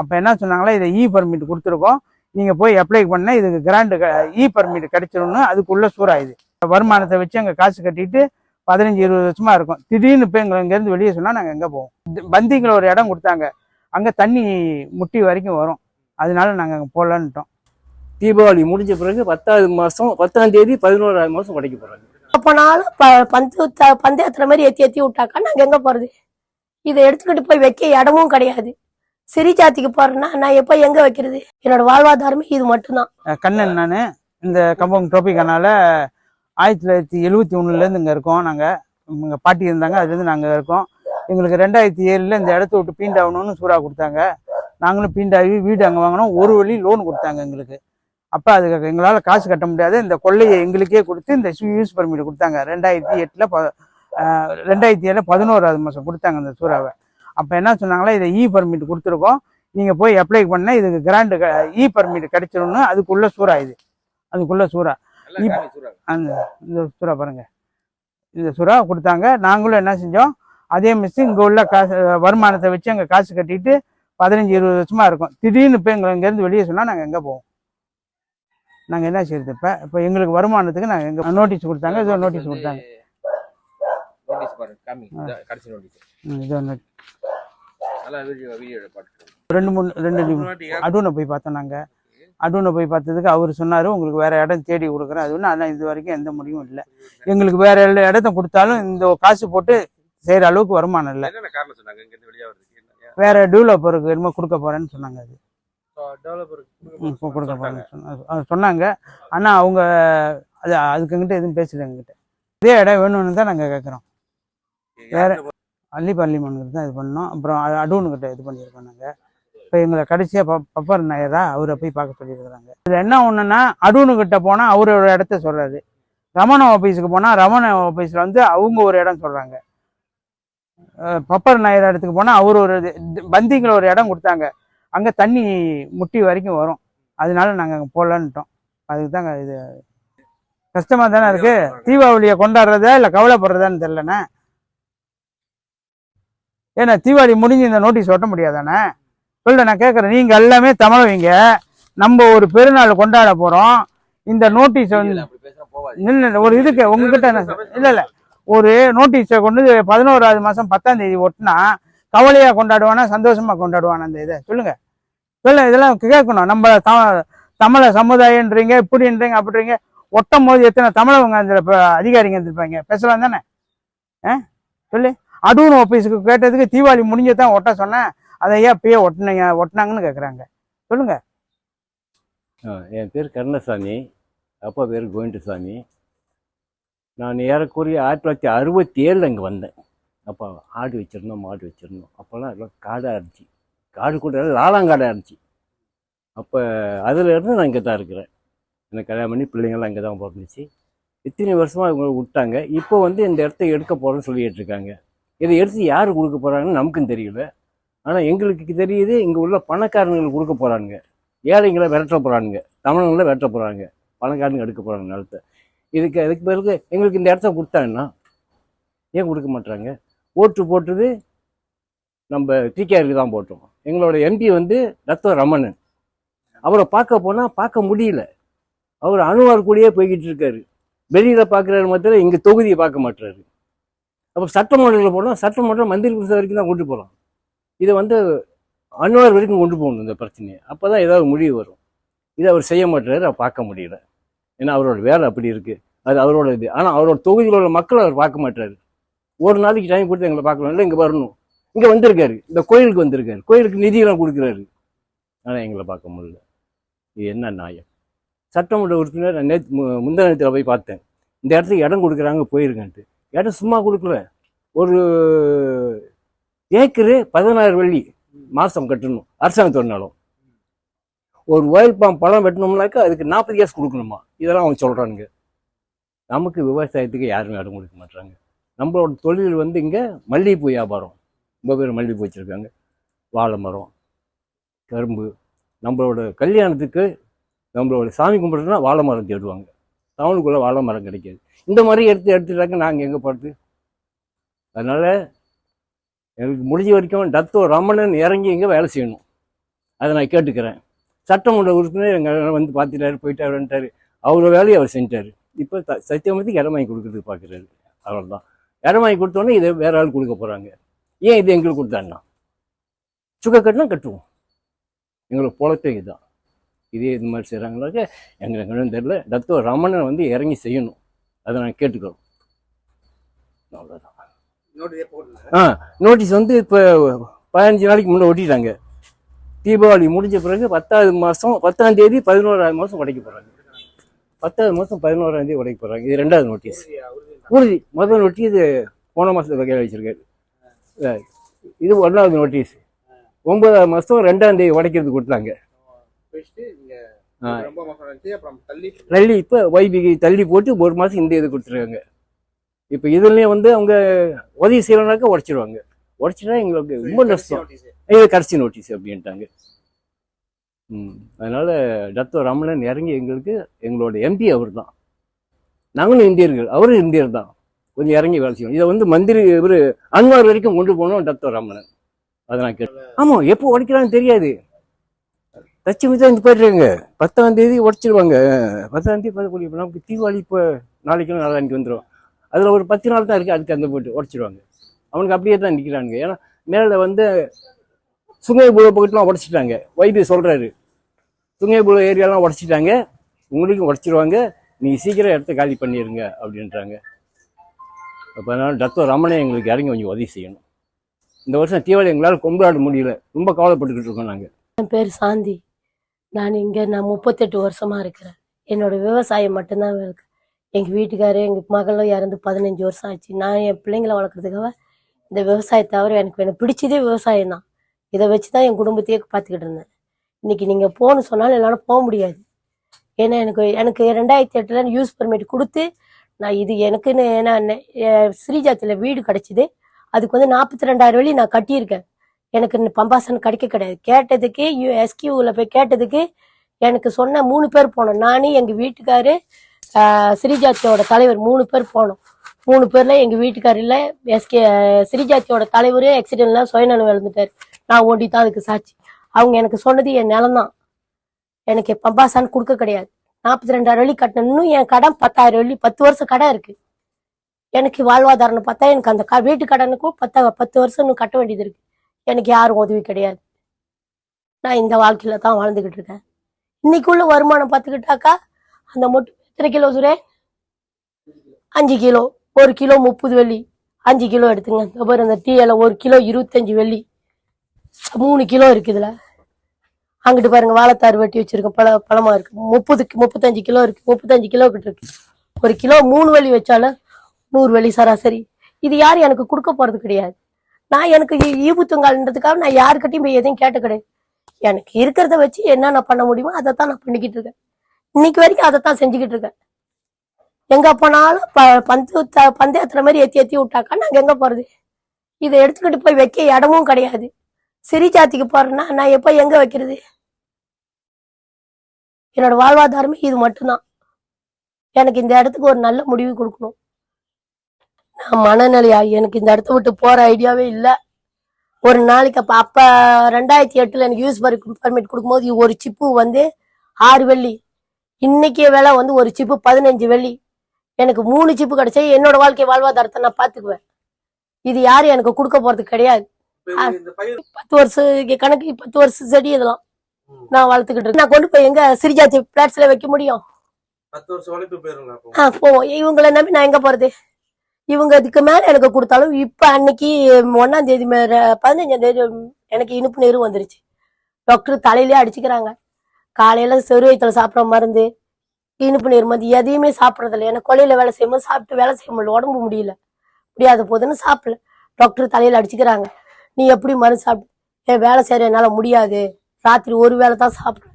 அப்போ என்ன சொன்னாங்களா இதை இ பர்மிட் கொடுத்துருக்கோம். நீங்கள் போய் அப்ளை பண்ண இதுக்கு கிராண்டு இ பர்மிட் கிடைச்சிரும்னு அதுக்குள்ள சூறா இது வருமானத்தை வச்சு அங்கே காசு கட்டிட்டு பதினஞ்சு இருபது வருஷமா இருக்கும். திடீர்னு இப்போ எங்களை இங்கேருந்து வெளியே சொன்னால் நாங்கள் எங்கே போவோம்? பந்திங்கில் ஒரு இடம் கொடுத்தாங்க. அங்கே தண்ணி முட்டி வரைக்கும் வரும். அதனால நாங்கள் அங்கே போகலான்ட்டோம் தீபாவளி முடிஞ்ச பிறகு பத்தாவது மாசம் பத்தாம் தேதி பதினோராவது மாசம் உடைக்க போறாங்க. அப்பனாலும் ப பந்து பந்தயத்துல மாதிரி ஏத்தி ஏத்தி விட்டாக்கா நாங்க எங்க போறது? இதை எடுத்துக்கிட்டு போய் வைக்க இடமும் கிடையாது. சிறி ஜாத்திக்கு போறேன்னா நான் எப்ப எங்க வைக்கிறது? என்னோட வாழ்வாதாரமே இது மட்டும்தான். கண்ணன் நான் இந்த கம்பம் ட்ரோபிக்கானால ஆயிரத்தி தொள்ளாயிரத்தி எழுபத்தி ஒன்றுலேருந்து இங்கே இருக்கோம் நாங்கள் எங்கள் பாட்டி இருந்தாங்க அதுலேருந்து நாங்கள் இருக்கோம். எங்களுக்கு ரெண்டாயிரத்தி ஏழில் இந்த இடத்த விட்டு பீண்டாகணும்னு சூறா கொடுத்தாங்க. நாங்களும் பீண்டாகி வீடு அங்கே வாங்கினோம் ஒரு வழி லோன் கொடுத்தாங்க எங்களுக்கு. அப்போ அதுக்கு எங்களால் காசு கட்ட முடியாது. இந்த கொள்ளையை எங்களுக்கே கொடுத்து இந்த யூஸ் பர்மிட் கொடுத்தாங்க. ரெண்டாயிரத்தி எட்டில் ப ரெண்டாயிரத்தி ஏழில் பதினோராவது மாதம் கொடுத்தாங்க இந்த சூறாவை. அப்போ என்ன சொன்னாங்களா இதை இ பர்மிட் கொடுத்துருக்கோம். நீங்கள் போய் அப்ளை பண்ண இதுக்கு கிராண்டு இ பர்மிட் கிடைச்சிரும்னு அதுக்குள்ள சூறா இது. அதுக்குள்ள சூறா. அந்த இந்த சுறா பாருங்க. இந்த சுறா கொடுத்தாங்க. நாங்களும் என்ன செஞ்சோம்? அதே மிஸ் இங்கே உள்ள காசு வருமானத்தை வச்சு அங்கே காசு கட்டிட்டு பதினஞ்சு இருபது வருஷமா இருக்கும். திடீர்னு இப்போ எங்களை இங்கேருந்து வெளியே சொன்னால் நாங்கள் எங்கே போவோம்? நாங்கள் என்ன செய்யறது இப்போ? இப்போ எங்களுக்கு வருமானத்துக்கு நாங்கள் எங்கே நோட்டீஸ் கொடுத்தாங்க இதோ நோட்டீஸ் கொடுத்தாங்க. நோட்டீஸ் பாருங்க காமி கடைசி நோட்டீஸ் ம், இதோ notice. நல்லா வீடியோ வீடியோ பாட்டு ரெண்டு மூணு ரெண்டு அடூனை போய் பார்த்தோம் நாங்கள் அடூனை போய் பார்த்ததுக்கு அவர் சொன்னார் உங்களுக்கு வேற இடம் தேடி கொடுக்குறேன். அது ஒன்றும் ஆனால் இது வரைக்கும் எந்த முடிவும் இல்லை. எங்களுக்கு வேற எல்லா இடத்த கொடுத்தாலும் இந்த காசு போட்டு செய்கிற அளவுக்கு வருமானம் இல்லை. வேற டெவலப்பருக்கு என்னமோ கொடுக்க போறேன்னு சொன்னாங்க அது. கொடுக்க போறேன்னு சொன்னாங்க. ஆனால் அவங்க அது அதுக்குங்கிட்ட எதுவும் பேசல எங்ககிட்ட இதே இடம் வேணும்னு தான் நாங்கள் கேட்குறோம் வேற அள்ளி பள்ளிமனுக்கு தான் இது பண்ணோம். அப்புறம் அ- அடூனுக்கிட்ட இது பண்ணியிருக்கோம் நாங்கள் இப்போ எங்களை கடைசியாக ப பப்பர் நாயரா அவரை போய் பார்க்க சொல்லியிருக்கிறாங்க. இதில் என்ன ஒன்றுன்னா அடூனுக்கிட்ட போனால் அவரோட இடத்த சொல்கிறாரு ரமண ஆஃபீஸுக்கு போனால் ரமண ஆஃபீஸில் வந்து அவங்க ஒரு இடம் சொல்கிறாங்க பப்பர் நாயர் இடத்துக்கு போனால் அவர் ஒரு பந்திங்கில் ஒரு இடம் கொடுத்தாங்க. அங்கே தண்ணி முட்டி வரைக்கும் வரும். அதனால நாங்கள் அங்கே போகலான்ட்டோம் அதுக்கு தாங்க இது கஷ்டமாக தானே இருக்கு? தீபாவளியை கொண்டாடுறதா இல்லை கவலைப்படுறதான்னு தெரிலண்ணே ஏன்னா தீபாவளி முடிஞ்சு இந்த நோட்டீஸ் ஒட்ட முடியாதானே? சொல்ல நான் கேட்குறேன் நீங்கள் எல்லாமே தமிழவங்க. நம்ம ஒரு பெருநாள் கொண்டாட போகிறோம் இந்த நோட்டீஸ் இல்ல இல்ல ஒரு இதுக்கு உங்ககிட்ட இல்ல இல்ல ஒரு நோட்டீஸை கொண்டு பதினோராவது மாசம் பத்தாம் தேதி ஒட்டினா கவலையா கொண்டாடுவானா சந்தோஷமா கொண்டாடுவானா அந்த இதை? சொல்லுங்க. சொல்ல இதெல்லாம் கேட்கணும். நம்ம த- தமிழ சமுதாயன்றீங்க இப்படின்றீங்க அப்படின்றீங்க. ஒட்டும் போது எத்தனை தமிழவங்க அந்த ப- அதிகாரிங்க இருந்திருப்பாங்க. பேசலாம் தானே? ஆ? சொல்லு. அடூன் ஆஃபீஸுக்கு கேட்டதுக்கு தீபாவளி முடிஞ்சதான் ஒட்ட சொன்னேன். அதை ஏன் அப்பயே ஒட்டினீங்க ஒட்டினாங்கன்னு கேட்குறாங்க சொல்லுங்க. ஆ, என் பேர் கருணசாமி. அப்பா பேர் கோவிந்தசாமி. நான் ஏறக்குறைய ஆயிரத்தி தொள்ளாயிரத்தி அறுபத்தி ஏழில் இங்கே வந்தேன். அப்போ ஆடு வச்சிருந்தோம் மாடு வச்சிருந்தோம். அப்போல்லாம் எல்லாம் காடாக இருந்துச்சு. காடு கூட லாலாங்காடாக இருந்துச்சு. அப்போ அதுலேருந்து நான் இங்கே தான் இருக்கிறேன். எனக்கு கல்யாணம் பண்ணி பிள்ளைங்கள்லாம் இங்கே தான் பிறந்துச்சு. இத்தனை வருஷமாக இவங்க விட்டாங்க. இப்போ வந்து இந்த இடத்த எடுக்க போகிறோன்னு சொல்லிகிட்டு இருக்காங்க. இதை எடுத்து யார் கொடுக்க போகிறாங்கன்னு நமக்கும் தெரியல. ஆனால் எங்களுக்கு தெரியுது இங்கே உள்ள பணக்காரங்களுக்கு கொடுக்க போகிறாங்க ஏழைங்களை விரட்ட போகிறானுங்க தமிழங்களை விரட்ட போகிறாங்க பணக்காரங்க எடுக்க போகிறாங்க நிலத்தை. இதுக்கு அதுக்கு பிறகு எங்களுக்கு இந்த இடத்த கொடுத்தாங்கன்னா ஏன் கொடுக்க மாட்டாங்க ஓட்டு போட்டது நம்ம டிகேஆருக்கு தான் போட்டோம். எங்களோட எம்பி வந்து ரத்த ரமணன் அவரை பார்க்க போனால் பார்க்க முடியல. அவர் அணுவார் கூடயே போய்கிட்டு இருக்காரு. வெளியில் பார்க்குறாரு மாத்திரம் இங்கே தொகுதியை பார்க்க மாட்டுறாரு அப்போ சட்டமன்றத்தில் போனால் சட்டமன்றம் மந்திரி புரிசை வரைக்கும் தான் கொண்டு போகலாம் இதை வந்து அன்வார் வரைக்கும் கொண்டு போகணும் இந்த பிரச்சனையை. அப்போ தான் ஏதாவது முடிவு வரும். இதை அவர் செய்ய மாட்டார் அவர் பார்க்க முடியல. ஏன்னா அவரோட வேலை அப்படி இருக்குது அது அவரோட இது. ஆனால் அவரோட தொகுதியில் உள்ள மக்களை அவர் பார்க்க மாட்டாரு. ஒரு நாளைக்கு டைம் கொடுத்து எங்களை பார்க்கலாம். இல்லை இங்கே வரணும். இங்கே வந்திருக்காரு. இந்த கோயிலுக்கு வந்திருக்காரு. கோயிலுக்கு நிதியெல்லாம் கொடுக்குறாரு. ஆனால் எங்களை பார்க்க முடியல. இது என்ன நியாயம்? சட்டமன்ற உறுப்பினர் நான் நேற்று முந்தா நேரத்தில் போய் பார்த்தேன். இந்த இடத்துக்கு இடம் கொடுக்குறாங்க போயிருக்கேன்ட்டு இடம் சும்மா கொடுக்கல ஒரு ஏக்கரு பதினாயிரம் வெள்ளி மாதம் கட்டணும் அரசாங்கத்தினாலும் ஒரு ஒயில் பாம் பழம் வெட்டணும்னாக்கா அதுக்கு நாற்பது கேஸ் கொடுக்கணுமா? இதெல்லாம் அவங்க சொல்கிறானுங்க நமக்கு விவசாயத்துக்கு யாருமே இடம் கொடுக்க மாட்டாங்க நம்மளோட தொழில் வந்து இங்கே மல்லிகைப்பூ வியாபாரம். ரொம்ப பேர் மல்லிகைப்பூ வச்சுருக்காங்க. வாழை மரம் கரும்பு. நம்மளோட கல்யாணத்துக்கு நம்மளோட சாமி கும்பிட்றதுனா வாழை மரம் தேடுவாங்க. டவுனுக்குள்ளே வாழை மரம் கிடைக்காது. இந்த மாதிரி எடுத்து எடுத்துட்டாக்க நாங்கள் எங்கே போகிறது அதனால் எங்களுக்கு முடிஞ்ச வரைக்கும் டத்தோ ரமணன் இறங்கி இங்கே வேலை செய்யணும். அதை நான் கேட்டுக்கிறேன். சட்டமன்ற உறுப்பினர் எங்கள் வந்து பார்த்துட்டாரு போயிட்டாருன்ட்டாரு. அவர் வேலையை அவர் செஞ்சிட்டாரு இப்போ த சத்தியமூர்த்திக்கு இடம் வாங்கி கொடுக்குறதுக்கு பார்க்குறாரு. அவ்வளோதான் இடம் வாங்கி கொடுத்தோன்னே இதை வேற ஆள் கொடுக்க போகிறாங்க ஏன் இது எங்களுக்கு கொடுத்தாண்ணா சுக கட்டினா கட்டுவோம். எங்களுக்கு பொழப்பே இதுதான். இதே இது மாதிரி செய்கிறாங்களாக்க எங்களுக்கு என்னன்னு தெரியல. டத்தோ ரமணன் வந்து இறங்கி செய்யணும். அதை நான் கேட்டுக்கிறோம். அவ்வளோதான் ஆ நோட்டீஸ் வந்து இப்போ பதினஞ்சு நாளைக்கு முன்னே ஒட்டிட்டாங்க. தீபாவளி முடிஞ்ச பிறகு பத்தாவது மாதம் பத்தாம் தேதி பதினோராவது மாதம் உடைக்க போகிறாங்க பத்தாவது மாதம் பதினோராம் தேதி உடைக்க போகிறாங்க இது ரெண்டாவது நோட்டீஸ். உறுதி. முதல் நோட்டீஸ் இது போன மாதத்துல கையில் வச்சிருக்காரு. இது ஒன்றாவது நோட்டீஸ். ஒன்பதாவது மாதம் ரெண்டாம் தேதி உடைக்கிறதுக்கு கொடுத்தாங்க. தள்ளி. தள்ளி இப்போ வைபிகை தள்ளி போட்டு ஒரு மாதம் இந்த இது கொடுத்துருக்காங்க. இப்போ இதுலேயும் வந்து அவங்க உதவி செய்யலைனாக்கா உடச்சிடுவாங்க உடச்சிட்டா எங்களுக்கு ரொம்ப நஷ்டம். இது கடைசி நோட்டீஸ் அப்படின்ட்டாங்க. ம் அதனால டத்தோ ரமணன் இறங்கி எங்களுக்கு எங்களோட எம்பி அவர் தான் நாங்களும் இந்தியர்கள் அவரும் இந்தியர் தான் கொஞ்சம் இறங்கி வேலை செய்யணும். இதை வந்து மந்திரி இவர் அன்வார் வரைக்கும் கொண்டு போனோம் டத்தோ ரமணன் அதை நான் கேட்டேன். ஆமாம் எப்போ உடைக்கிறான்னு தெரியாது. தச்சு மிச்சம் போயிடுறாங்க பத்தாம் தேதி உடச்சிடுவாங்க பத்தாம் தேதி பதினொன்று இப்போ நமக்கு தீபாவளி இப்போ நாளைக்கு நாளைக்கு வந்துடும் அதில் ஒரு பத்து நாள் தான் இருக்குது அதுக்கு அந்த போட்டு உடச்சிடுவாங்க அவனுக்கு அப்படியே தான் நிற்கிறானுங்க ஏன்னா மேலே வந்து சுங்கை புழு பக்கத்துலாம் உடச்சிட்டாங்க. வைத்திய சுங்கை புழு ஏரியாலாம் உடச்சிட்டாங்க. உங்களுக்கும் உடச்சிடுவாங்க நீங்கள் சீக்கிரம் இடத்த காலி பண்ணிடுங்க அப்படின்றாங்க. அப்போ அதனால் டத்தோ ரமணே எங்களுக்கு இறங்கி கொஞ்சம் உதவி செய்யணும். இந்த வருஷம் தீபாவளி எங்களால் கொண்டாட முடியல. ரொம்ப கவலைப்பட்டுக்கிட்டு இருக்கோம் நாங்கள் என் பேர் சாந்தி. நான் இங்கே நான் முப்பத்தெட்டு வருஷமா இருக்கிறேன். என்னோட விவசாயம் மட்டும்தான் இருக்கு. எங்கள் வீட்டுக்காரு எங்கள் மகளும் இறந்து பதினஞ்சு வருஷம் ஆச்சு. நான் என் பிள்ளைங்களை வளர்க்குறதுக்காக இந்த விவசாயத்தை தவிர எனக்கு எனக்கு பிடிச்சதே விவசாயம் தான். இதை வச்சு தான் என் குடும்பத்தையே பார்த்துக்கிட்டு இருந்தேன். இன்னைக்கு நீங்கள் போகணும்னு சொன்னாலும் என்னால் போக முடியாது. ஏன்னா எனக்கு எனக்கு ரெண்டாயிரத்தி எட்டில் யூஸ் பெர்மிட் கொடுத்து நான் இது எனக்குன்னு நான் ஸ்ரீஜாத்தில் வீடு கிடச்சிது. அதுக்கு வந்து நாற்பத்தி ரெண்டாயிரம் வழி நான் கட்டியிருக்கேன். எனக்கு பம்பாசன் கிடைக்க கிடையாது. கேட்டதுக்கு யூ எஸ்கியூவில் போய் கேட்டதுக்கு எனக்கு சொன்ன மூணு பேர் போனோம். நானே எங்கள் வீட்டுக்காரு ஸ்ரீஜாத்தியோட தலைவர் மூணு பேர் போனோம். மூணு பேரில் எங்கள் வீட்டுக்காரர் இல்லை எஸ்கே ஸ்ரீஜாத்தியோட தலைவர் ஆக்சிடென்ட்லாம் சுயநலம் இழந்துட்டார். நான் ஓண்டி தான் அதுக்கு சாட்சி. அவங்க எனக்கு சொன்னது என் நிலம்தான். எனக்கு பம்பாசான் கொடுக்க கிடையாது. நாற்பத்தி ரெண்டாயிரம் வெள்ளி கட்டணும் இன்னும் என் கடன் பத்தாயிரம் வெள்ளி பத்து வருஷம் கடை இருக்குது எனக்கு வாழ்வாதாரம் பார்த்தா எனக்கு அந்த க- வீட்டு கடனுக்கும் பத்தா பத்து வருஷம் இன்னும் கட்ட வேண்டியது இருக்குது எனக்கு யாரும் உதவி கிடையாது. நான் இந்த வாழ்க்கையில தான் வாழ்ந்துகிட்டு இருக்கேன். இன்னைக்குள்ள வருமானம் பார்த்துக்கிட்டாக்கா அந்த மொட்டு எத்தனை கிலோ சுரே? அஞ்சு கிலோ. ஒரு கிலோ முப்பது வெள்ளி. அஞ்சு கிலோ எடுத்துங்க. இந்த பேர் அந்த டீயில் ஒரு கிலோ இருபத்தஞ்சு வெள்ளி. மூணு கிலோ இருக்குதுல அங்கிட்டு பாருங்க வாழைத்தாறு வெட்டி வச்சிருக்கேன். பழ பழமா இருக்கு. முப்பது முப்பத்தஞ்சு கிலோ இருக்கு. முப்பத்தஞ்சு கிலோ கிட்ட இருக்கு. ஒரு கிலோ மூணு வெள்ளி வச்சாலும் நூறு வெள்ளி சராசரி. இது யாரும் எனக்கு கொடுக்க போறது கிடையாது. நான் எனக்கு ஈ- ஈபுத்துங்கால்ன்றதுக்காக நான் யாருக்கிட்டையும் போய் எதையும் கேட்ட கிடையாது. எனக்கு இருக்கிறத வச்சு என்ன நான் பண்ண முடியுமோ அதை தான் நான் பண்ணிக்கிட்டு இருக்கேன். இன்னைக்கு வரைக்கும் அதை தான் செஞ்சுக்கிட்டு இருக்கேன். எங்க போனாலும் ப- பந்து த- பந்தயத்துல மாதிரி ஏற்றி ஏற்றி விட்டாக்கா நாங்கள் எங்கே போகிறது இதை எடுத்துக்கிட்டு போய் வைக்க இடமும் கிடையாது. சிறி ஜாத்திக்கு போறேன்னா நான் எப்போ எங்கே வைக்கிறது? என்னோட வாழ்வாதாரமே இது மட்டும்தான். எனக்கு இந்த இடத்துக்கு ஒரு நல்ல முடிவு கொடுக்கணும். நான் மனநிலையா? எனக்கு இந்த இடத்த விட்டு போற ஐடியாவே இல்ல. ஒரு நாளைக்கு அப்ப அப்ப ரெண்டாயிரத்தி எட்டுல எனக்கு யூஸ் பர்மிட் கொடுக்கும்போது ஒரு சிப்பு வந்து ஆறு வெள்ளி. இன்னைக்கு விலை வந்து ஒரு சிப்பு பதினஞ்சு வெள்ளி. எனக்கு மூணு சிப்பு கிடைச்சா என்னோட வாழ்க்கை வாழ்வாதாரத்தை நான் பாத்துக்குவேன். இது யாரும் எனக்கு கொடுக்க போறது கிடையாது. பத்து வருஷம் கணக்கு பத்து வருஷம் செடி இதெல்லாம் நான் வளர்த்துக்கிட்டு நான் கொண்டு போய் எங்க சிரிஜாச்சி பிளாட்ஸ்ல வைக்க முடியும்? பத்து வருஷம் போவோம். இவங்களை நம்பி நான் எங்க போறது? இவங்க இதுக்கு மேல எனக்கு கொடுத்தாலும் இப்ப அன்னைக்கு ஒன்னாம் தேதி பதினஞ்சாம் தேதி எனக்கு இனிப்பு நீரும் வந்துருச்சு. டாக்டர் தலையிலே அடிச்சுக்கிறாங்க. காலையில செருவயத்துல சாப்பிட்ற மருந்து இனிப்பு நீர் மருந்து எதையுமே சாப்பிட்றதில்ல எனக்கு கொலையில வேலை செய்யும்போது சாப்பிட்டு வேலை செய்ய முடியல உடம்பு முடியல. முடியாத போதுன்னு சாப்பிடல. டாக்டர் தலையில அடிச்சுக்கிறாங்க. நீ எப்படி மருந்து சாப்பிட்டு ஏன் வேலை செய்யற என்னால முடியாது. ராத்திரி ஒரு வேளை தான் சாப்பிடுறேன்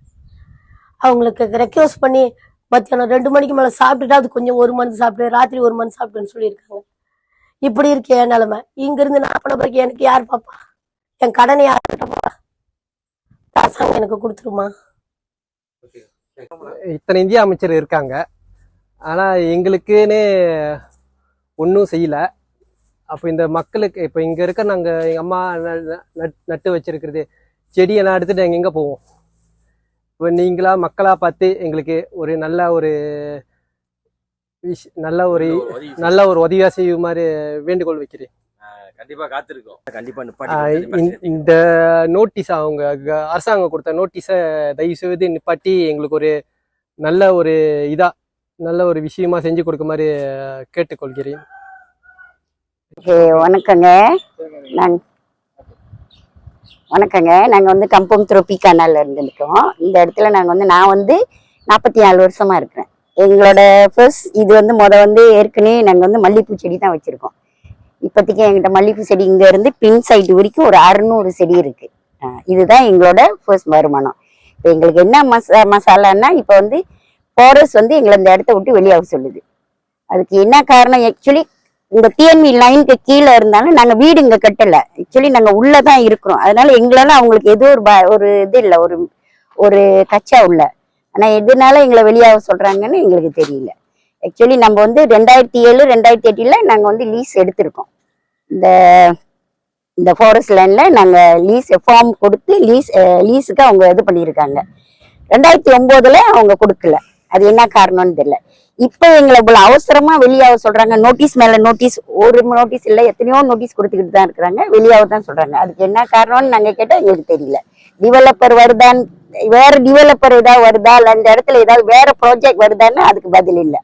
அவங்களுக்கு ரெக்வஸ்ட் பண்ணி மத்தியானம் ரெண்டு மணிக்கு மேலே சாப்பிட்டுட்டா அது கொஞ்சம் ஒரு மருந்து சாப்பிட்டு ராத்திரி ஒரு மருந்து சாப்பிட்டுன்னு சொல்லியிருக்காங்க. இப்படி இருக்கு என் நிலைமை. இங்கிருந்து நான் பண்ண பிறகு எனக்கு யார் பாப்பா? என் கடனை யார் கட்டப்பா அரசாங்கம் எனக்கு கொடுத்துருமா? இத்தனை இந்திய அமைச்சர் இருக்காங்க. ஆனா எங்களுக்குன்னு ஒன்றும் செய்யலை. அப்போ இந்த மக்களுக்கு இப்போ இங்கே இருக்க நாங்கள் எங்கள் அம்மா ந- ந- நட்- நட்டு வச்சிருக்கிறது செடியெல்லாம் எடுத்துகிட்டு நாங்கள் எங்கே போவோம்? இப்போ நீங்களா மக்களா பார்த்து எங்களுக்கு ஒரு நல்ல ஒரு விஷ் நல்ல ஒரு நல்ல ஒரு உதவியாக செய்யுமாறு வேண்டுகோள் வைக்கிறேன். கண்டிப்பா காத்திருக்கோம். கண்டிப்பா இந்த- இந்த நோட்டீஸ் அவங்க அரசாங்கம் கொடுத்த நோட்டீஸை தயவு செய்து நிப்பாட்டி எங்களுக்கு ஒரு நல்ல ஒரு இதா நல்ல ஒரு விஷயமா செஞ்சு கொடுக்குமாறு கேட்டுக்கொள்கிறேன். ஓகே வணக்கங்க. நாங்க வணக்கங்க. நாங்கள் வந்து கம்பம் துருப்பி கனால இருந்து இருக்கோம் இந்த இடத்துல நாங்கள் வந்து நான் வந்து நாற்பத்தி நாலு வருஷமா இருக்கிறேன். எங்களோட ஃபர்ஸ்ட் இது வந்து முத வந்து ஏற்கனவே நாங்கள் வந்து மல்லிகைப்பூ செடி தான் வச்சுருக்கோம். இப்போதைக்கு எங்கிட்ட மல்லிகைப்பூ செடி இங்கேருந்து பின் சைடு வரைக்கும் ஒரு அறுநூறு செடி இருக்குது இதுதான் எங்களோட ஃபர்ஸ்ட் வருமானம். இப்போ எங்களுக்கு என்ன மசா மசாலான்னா இப்போ வந்து ஃபாரஸ்ட் வந்து எங்களை இந்த இடத்த விட்டு வெளியாக சொல்லுது. அதுக்கு என்ன காரணம்? ஆக்சுவலி இந்த டிஎன்வி லைனுக்கு கீழே இருந்தாலும் நாங்க வீடு இங்க கட்டல. ஆக்சுவலி நாங்க உள்ளதான் இருக்கிறோம். அதனால எங்களால அவங்களுக்கு எதுவும் ஒரு ப- ஒரு இது இல்லை. ஒரு ஒரு கச்சா உள்ள. ஆனா எதனால எங்களை வெளியாக சொல்றாங்கன்னு எங்களுக்கு தெரியல. ஆக்சுவலி நம்ம வந்து ரெண்டாயிரத்தி ஏழு ரெண்டாயிரத்தி எட்டில் நாங்க வந்து லீஸ் எடுத்திருக்கோம். இந்த இந்த ஃபாரஸ்ட் லைனில் நாங்க லீஸ் ஃபார்ம் கொடுத்து லீஸ் லீஸுக்கு அவங்க இது பண்ணியிருக்காங்க. ரெண்டாயிரத்தி ஒன்பதுல அவங்க கொடுக்கல. அது என்ன காரணம்னு தெரியல. இப்ப எங்களை இவ்வளவு அவசரமா வெளியாக சொல்றாங்க. நோட்டீஸ் மேல நோட்டீஸ் ஒரு நோட்டீஸ் இல்ல எத்தனையோ நோட்டீஸ் கொடுத்துக்கிட்டு தான் இருக்கிறாங்க. வெளியாக தான் சொல்றாங்க. அதுக்கு என்ன காரணம்னு நாங்க கேட்டா எங்களுக்கு தெரியல. டிவலப்பர் வருதான்னு வேற டிவலப்பர் ஏதாவது வருதா? இல்ல அந்த இடத்துல ஏதாவது வேற ப்ராஜெக்ட் வருதான்னு அதுக்கு பதில் இல்லை.